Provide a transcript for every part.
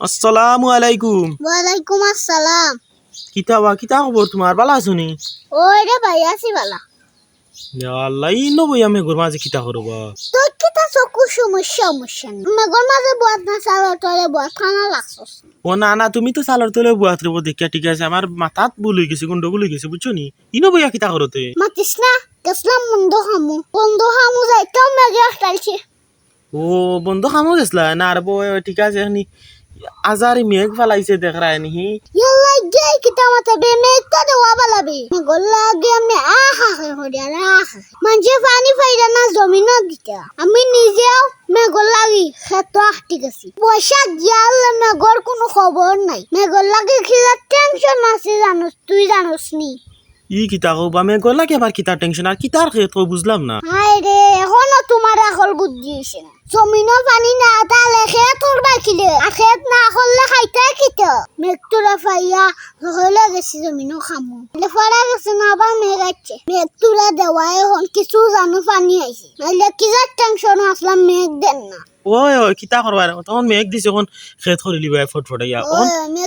আসসালামু আলাইকুম ওয়ালাইকুম আসসালাম কিতা বা কিতা খবর তোমার ভালো ভাই আছি বালা ইয়া আল্লাহ ই নো কিতা সমস্যা সমস্যা বয়াত না চালের তলে বয়াত খানা লাগছস ও না না তুমি তো সালার তোলে বুয়াত রেবো দেখিয়া ঠিক আছে আমার মাথাত ভুল হয়ে গেছে গন্ডগোল হয়ে গেছে বুঝছ নি ই নো বইয়া কিতা করতে মাতিস না গেছলাম বন্ধ খামু। বন্ধ খামু যাইতেও মেঘে আসতালছে ও বন্ধ খামো গেছলা? না আর বউ ঠিক আছে এখনি আজারি মেঘ ফালাইছে দেখ রায় নিহি ইয়াল্লা গে কিতা মাতে বে মেঘ তো দেওয়া বালাবে। মেঘর লাগে আমি আহা হরিয়া আহা মানুষে পানি ফাইরা না জমিনত দিতে। আমি নিজেও মেঘর লাগি খেত আহটি গেছি। পয়সা গিয়াল মেঘর কোনো খবর নাই। মেঘর লাগে খিলা টেনশন আছে জানোস তুই জানোস নি। ই কিতা কো বা মেঘ লাগে আবার কিতা টেনশন আর কিতার খেত বুঝলাম না। হাই রে এখনও তোমার আকল বুদ্ধি হয়েছে না জমিনও পানি না তাহলে খেত উড়বা খিলে আর খেত না করলে খাইতে কিত মেঘতুরা ফাইয়া হলে গেছে জমিনও খামু। ফাড়া গেছে না আবার মেঘ আছে মেঘতুরা দেওয়া এখন কিছু জানো পানি আইছে নাহলে কিজার টেনশন আসলাম মেঘ দেন না। ওই ওই কিতা করবা তখন মেঘ দিছে এখন খেত করিলি ভাই ফটফটাইয়া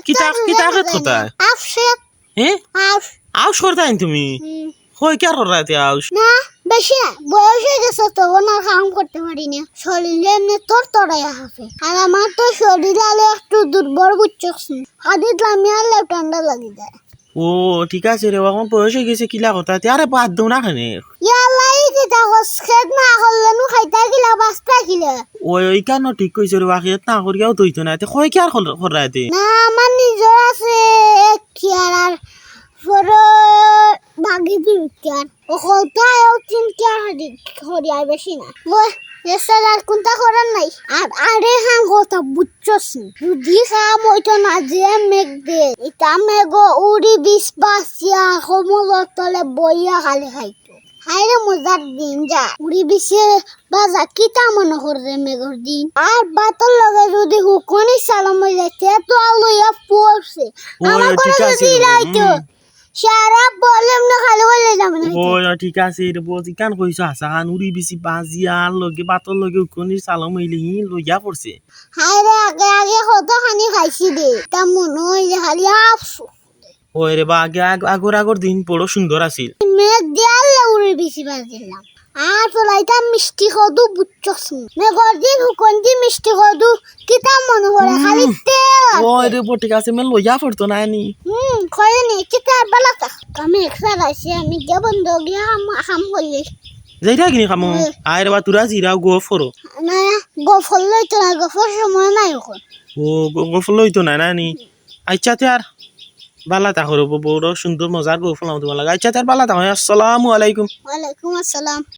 কিতা কিতা খেত কোথায়? আফ শেখ হ্যাঁ আফ। আউস করতে তুমি। হই কে করা তে আউস না বেশি না বয়স হয়ে গেছে তখন আর কাম করতে পারি না। শরীরে এমনি তোর তরাই হাফে আর আমার তো শরীর আলে একটু দুর্বল বুঝছস হাদিত লামি ঠান্ডা লাগি যায়। ও ঠিক আছে রে এখন বয়স হয়ে গেছে কিলা কথা তে আরে বাদ দাও না খানে। ইয়ালাই কিতা কস খেত না করলে নু খাইতা গিলা বাস্তা গিলা। ওই ওই কেন ঠিক কইছে রে বাকি না করিয়াও দইতো না তে কই কি আর করা তে না আমার নিজের আছে এক কিয়ার আর হাদি হরিয়ার বেশি না ওই এসার আর কোনটা করার নাই আর আরে হাং কথা বুঝছস নি যদি খাম হইতো না যে মেঘ দে এটা মেঘ উড়ি বিষ বাসিয়া কমলত তলে বইয়া খালি খাইতো হাইরে মজার দিন যা উড়ি বিষে বাজা কিতা মনে করে মেঘর দিন আর বাতর লগে যদি হুকনি সালাম হয়ে যাচ্ছে তো আলুয়া পড়ছে আমার আছে যদি হুম। সারা বলে না খালি বলে যাবে না। ওই ঠিক আছে রে বলছি কান কইছ আসা খান উড়ি বেশি বাজিয়া লগে বাতর লগে উকনি সালাম হইলে হি লইয়া পড়ছে। হাইরে আগে আগে কত খানি খাইছি দে তা মনে হয় খালি আফসু ওই রে বা আগে আগ- আগর আগর দিন বড় সুন্দর আছিল। মেঘ দেয়ালে উড়ে বেশি বাজিলাম। আর তোলাইতাম মিষ্টি কদু বুঝছস মেঘর দিন হুকন দিন মিষ্টি কদু কিতা মনে করে খালি তেল ওই রে বো ঠিক আছে মেন লইয়া পড়তো না নি? হুম করে নি? কিতা বালাতা আমি একসা রাইছি আমি গে বন্ধ গিয়া হাম হাম করলি যাইরা কিনি খামো? আয় রে বা তুরা জিরা গো ফরো না গফল লইতো না গফর সময় নাই ও গোফল লইতো না না নি? আচ্ছা তে আর বালা তাহর বড় সুন্দর মজার বউ ফলাম তোমার লাগে। আচ্ছা তার বালা তাহলে আসসালামু আলাইকুম। ওয়ালাইকুম আসসালাম।